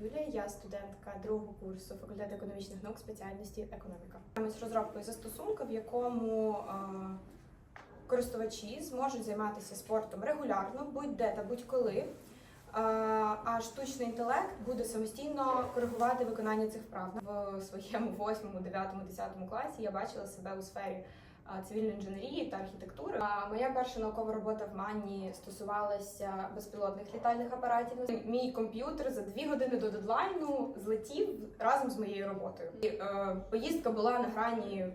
Юлія, я студентка другого курсу факультету економічних наук спеціальності економіка. Займаюсь розробкою застосунка, в якому е, користувачі зможуть займатися спортом регулярно, будь-де та будь-коли. Е, А штучний інтелект буде самостійно коригувати виконання цих вправ. В своєму 8, 9, 10 класі я бачила себе у сфері цивільної інженерії та архітектури. Моя перша наукова робота в Мані стосувалася безпілотних літальних апаратів. Мій комп'ютер за дві години до дедлайну злетів разом з моєю роботою. І, е, поїздка була на грані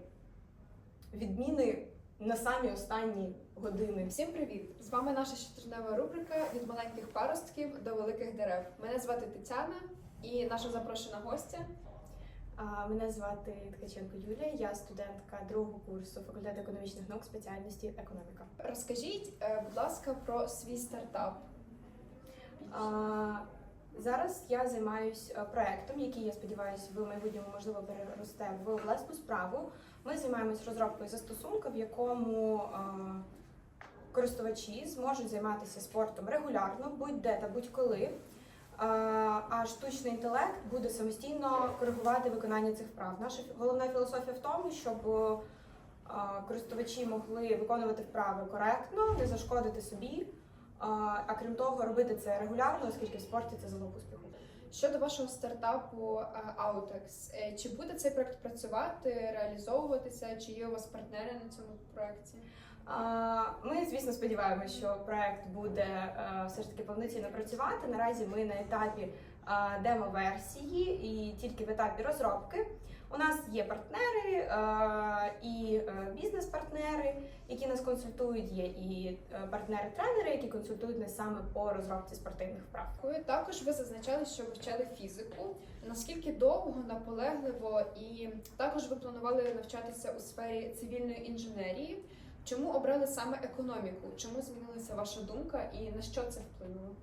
відміни на самі останні години. Всім привіт! З вами наша щотижнева рубрика від маленьких паростків до великих дерев. Мене звати Тетяна і наша запрошена гостя. Мене звати Ткаченко Юлія, я студентка другого курсу факультету економічних наук спеціальності економіка. Розкажіть, е, будь ласка, про свій стартап. А, Зараз я займаюся проектом, який я сподіваюся в майбутньому можливо переросте в власну справу. Ми займаємось розробкою застосунка, в якому а, користувачі зможуть займатися спортом регулярно, будь-де та будь-коли. А, А штучний інтелект буде самостійно коригувати виконання цих вправ. Наша головна філософія в тому, щоб користувачі могли виконувати вправи коректно, не зашкодити собі. А, а крім того, робити це регулярно, оскільки в спорті це залог успіху. Щодо вашого стартапу е, Autex, е, чи буде цей проект працювати, реалізовуватися? Чи є у вас партнери на цьому проекті? Ми, звісно, сподіваємося, що проект буде е, все ж таки повноцінно працювати. Наразі ми на етапі демо-версії і тільки в етапі розробки. У нас є партнери е, і е, бізнес-партнери, які нас консультують. Є і партнери-тренери, які консультують нас саме по розробці спортивних вправ. Також ви зазначали, що вивчали фізику. Наскільки довго, наполегливо, і також ви планували навчатися у сфері цивільної інженерії. Чому обрали саме економіку? Чому змінилася ваша думка і на що це вплинуло?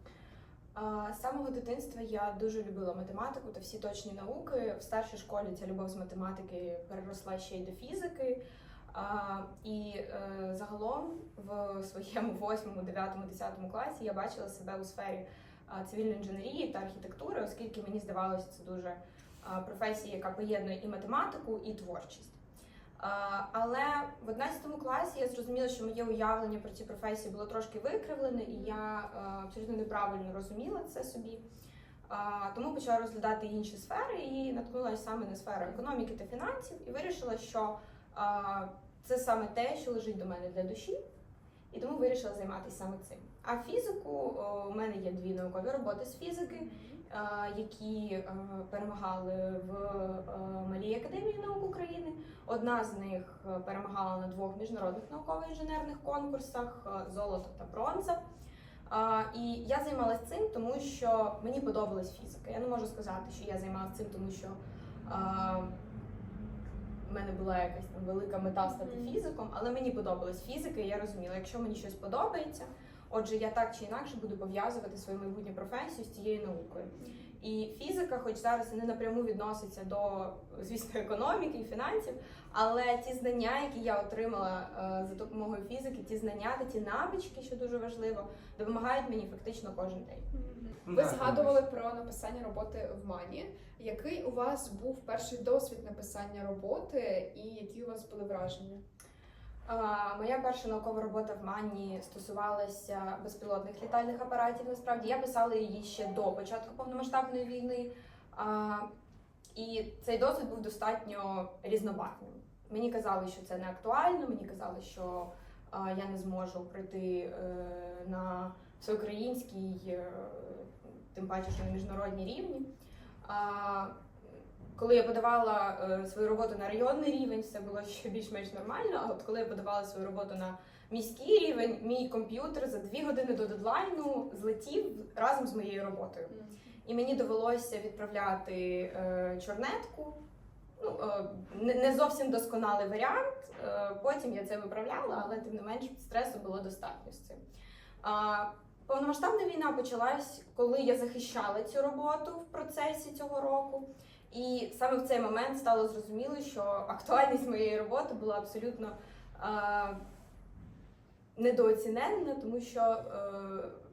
З самого дитинства я дуже любила математику та всі точні науки. В старшій школі ця любов з математики переросла ще й до фізики. І е, загалом в своєму 8, 9, 10 класі я бачила себе у сфері цивільної інженерії та архітектури, оскільки мені здавалося, це дуже професія, яка поєднує і математику, і творчість. Але в 11 класі я зрозуміла, що моє уявлення про ці професії було трошки викривлене, і я е, абсолютно неправильно розуміла це собі. Тому почала розглядати інші сфери і наткнулася саме на сферу економіки та фінансів, і вирішила, що це саме те, що лежить до мене для душі, і тому вирішила займатися саме цим. А фізику у мене є дві наукові роботи з фізики, е, які е, перемагали в е, Малій академії наук України. Одна з них е, перемагала на двох міжнародних науково-інженерних конкурсах е, золото та бронза. І я займалася цим, тому що мені подобалась фізика. Я не можу сказати, що я займалася цим, тому що в мене була якась там велика мета стати фізиком, але мені подобалась фізика, і я розуміла, якщо мені щось подобається, отже, я так чи інакше буду пов'язувати свою майбутню професію з цією наукою. І фізика, хоч зараз не напряму відноситься до, звісно, економіки і фінансів, але ті знання, які я отримала е, за допомогою фізики, ті знання та ті навички, що дуже важливо, допомагають мені фактично кожен день. Ви згадували про написання роботи в Мані. Який у вас був перший досвід написання роботи, і які у вас були враження? Моя перша наукова робота в Мані стосувалася безпілотних літальних апаратів. Насправді я писала її ще до початку повномасштабної війни. І цей досвід був достатньо різнобарвним. Мені казали, що це не актуально. Мені казали, що я не зможу прийти е, на всеукраїнський, е, тим паче, що на міжнародній рівні. Коли я подавала е, свою роботу на районний рівень, все було ще більш-менш нормально. А от коли я подавала свою роботу на міський рівень, мій комп'ютер за дві години до дедлайну злетів разом з моєю роботою. І мені довелося відправляти е, чорнетку. Ну, е, не, не зовсім досконалий варіант. Е, потім я це виправляла, але тим не менш стресу було достатньо з цим. Повномасштабна війна почалась, коли я захищала цю роботу в процесі цього року. І саме в цей момент стало зрозуміло, що актуальність моєї роботи була абсолютно е, недооцінена, тому що е,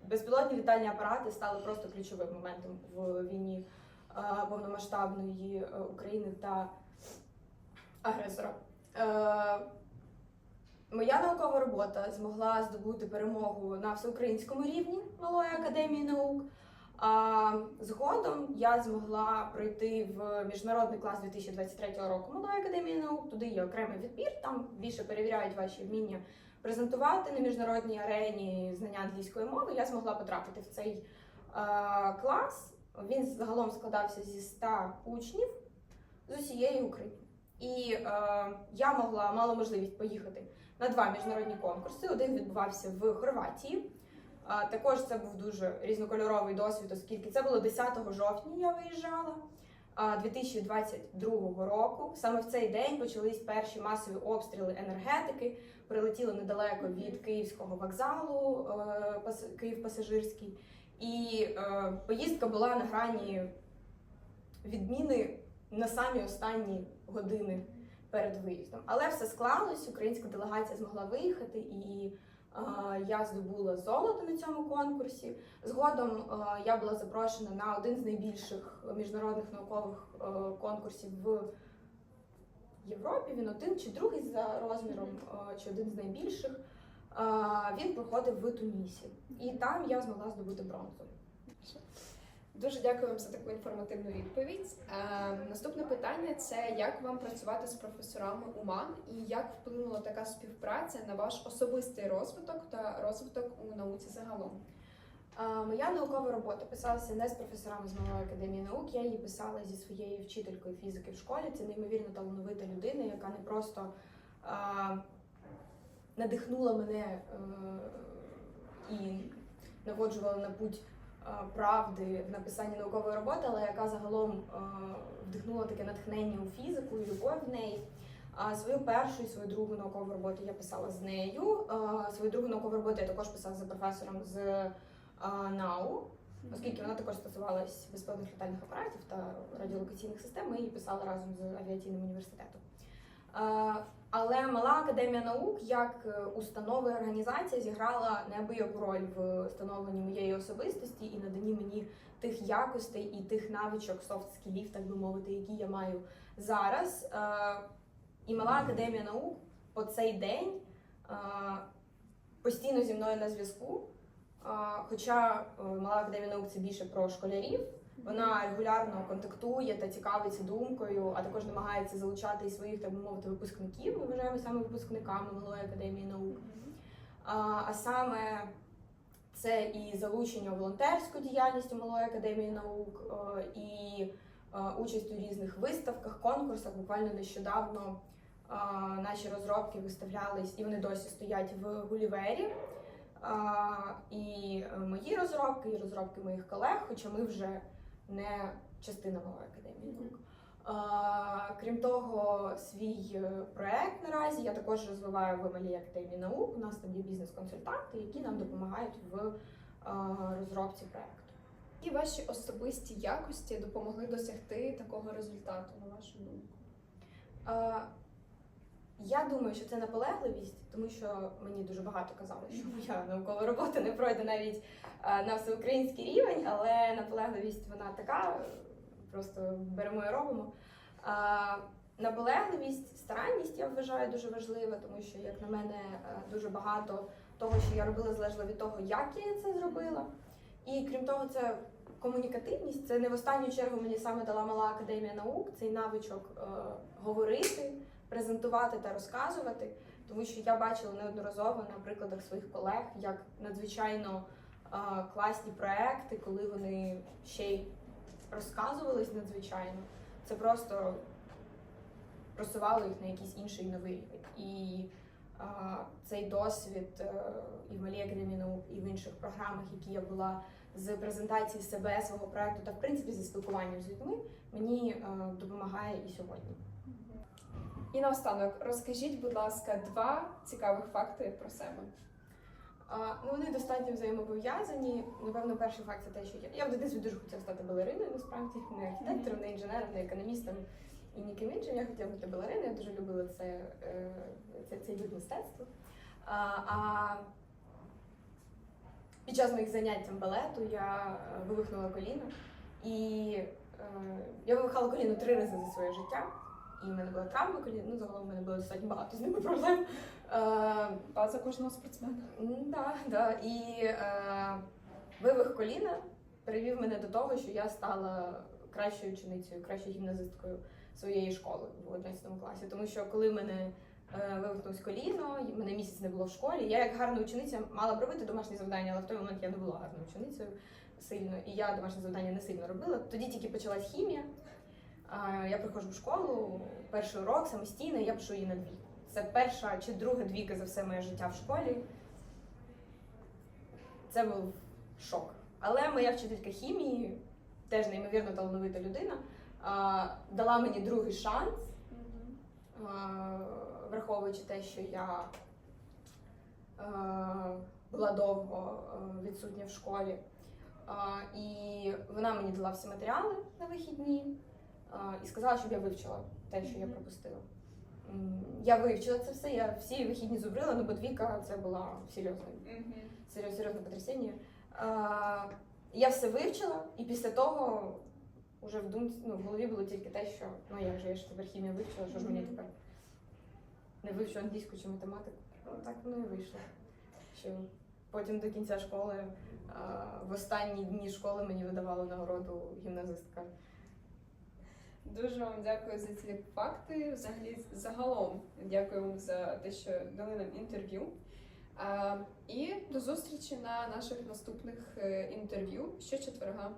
безпілотні літальні апарати стали просто ключовим моментом в війні е, повномасштабної е, України та агресора. Е, Моя наукова робота змогла здобути перемогу на всеукраїнському рівні Малої академії наук. А згодом я змогла пройти в міжнародний клас 2023 року Малої академії наук. Туди є окремий відбір, там більше перевіряють ваші вміння презентувати на міжнародній арені знання англійської мови. Я змогла потрапити в цей е, клас. Він загалом складався зі 100 учнів з усієї України. І е, я могла мала можливість поїхати на два міжнародні конкурси. Один відбувався в Хорватії. Також це був дуже різнокольоровий досвід, оскільки це було 10 жовтня. Я виїжджала. 2022 року. Саме в цей день почались перші масові обстріли енергетики. Прилетіли недалеко від Київського вокзалу, е, Київ пасажирський. І е, поїздка була на грані відміни на самі останні години перед виїздом. Але все склалось, українська делегація змогла виїхати, і е, я здобула золото на цьому конкурсі. Згодом е, я була запрошена на один з найбільших міжнародних наукових е, конкурсів в Європі. Він один чи другий за розміром, е, чи один з найбільших. Е, Він проходив в Тунісі, і там я змогла здобути бронзу. Дуже дякую вам за таку інформативну відповідь. Е, наступне питання це як вам працювати з професорами УМАН і як вплинула така співпраця на ваш особистий розвиток та розвиток у науці загалом? А, Моя наукова робота писалася не з професорами з Малої академії наук. Я її писала зі своєю вчителькою фізики в школі. Це неймовірно талановита людина, яка не просто а, надихнула мене е, і наводжувала на путь правди в написанні наукової роботи, але яка загалом вдихнула таке натхнення у фізику і любов в неї. А свою першу і свою другу наукову роботу я писала з нею. Свою другу наукову роботу я також писала за професором з НАУ, оскільки вона також стосувалась безпілотних літальних апаратів та радіолокаційних систем. Ми її писали разом з авіаційним університетом. Але мала академія наук як е, установа і організація зіграла неабияку роль в становленні моєї особистості і наданні мені тих якостей і тих навичок, софт скілів, так би мовити, які я маю зараз. Е, І мала академія наук по цей день е, постійно зі мною на зв'язку. Хоча е, мала академія наук це більше про школярів, вона регулярно контактує та цікавиться думкою, а також намагається залучати і своїх, так би мовити, випускників. Ми вважаємо саме випускниками Малої академії наук. А, саме це і залучення у волонтерську діяльність у Малої академії наук, е, і е, участь у різних виставках, конкурсах. Буквально нещодавно наші розробки виставлялись, і вони досі стоять в Гулівері. І е, мої розробки, і розробки моїх колег, хоча ми вже не частина Малої академії наук. Крім того, свій е, проект наразі я також розвиваю в Малій академії наук. У нас там є бізнес-консультанти, які нам допомагають в розробці проекту. І ваші особисті якості допомогли досягти такого результату, на вашу думку? Я думаю, що це наполегливість, тому що мені дуже багато казали, що моя наукова робота не пройде навіть на всеукраїнський рівень, але наполегливість вона така, просто беремо і робимо. Наполегливість, старанність я вважаю дуже важлива, тому що, як на мене, е, дуже багато того, що я робила, залежало від того, як я це зробила. І крім того, це комунікативність. Це не в останню чергу мені саме дала мала академія наук, цей навичок е, говорити, презентувати та розказувати. Тому що я бачила неодноразово на прикладах своїх колег, як надзвичайно класні проекти, коли вони ще й розказувались надзвичайно. Це просто просувало їх на якийсь інший новий. І е, цей досвід е, і в Малій і в інших програмах, які я була з презентації себе, свого проекту та в принципі зі спілкуванням з людьми, мені е, допомагає і сьогодні. І наостанок, розкажіть, будь ласка, два цікавих факти про себе. Ну, вони достатньо взаємопов'язані. Напевно, перший факт це те, що я, я в дитинстві дуже хотіла стати балериною, насправді, не архітектором, не інженером, не економістом і ніким іншим. Я хотіла бути балериною, я дуже любила це, е, це, цей вид мистецтва. А, а під час моїх занять там балету я е, вивихнула коліно і е, Я вивихала коліно три рази за своє життя. І в мене була травма коліна, ну загалом в мене було достатньо багато з ними проблем. Е, База кожного спортсмена. Да, да. І е, вивих коліна привів мене до того, що я стала кращою ученицею, кращою гімназисткою своєї школи в 11 класі. Тому що коли в мене вивихнулось коліно, мене місяць не було в школі, я як гарна учениця мала б робити домашні завдання, але в той момент я не була гарною ученицею сильно, і я домашні завдання не сильно робила. Тоді тільки почалась хімія. Я приходжу в школу, перший урок самостійно, я пишу її на дві. Це перша чи друга двійка за все моє життя в школі. Це був шок. Але моя вчителька хімії, теж неймовірно талановита людина, дала мені другий шанс, враховуючи те, що я а, була довго а, відсутня в школі. А, І вона мені дала всі матеріали на вихідні і сказала, щоб я вивчила те, що я пропустила. Я вивчила це все, я всі вихідні зубрила, ну бо двійка це була серйозна серйозне, серйозне потрясіння. Я все вивчила, і після того вже в думці, ну, в голові було тільки те, що ну як же я ж тепер хімію вивчила, що ж мені тепер не вивчу англійську чи математику. Ну, так воно і вийшло. Що потім до кінця школи, в останні дні школи мені видавали нагороду гімназистка. Дуже вам дякую за ці факти. Взагалі, загалом дякую вам за те, що дали нам інтерв'ю. І до зустрічі на наших наступних е, інтерв'ю щочетверга.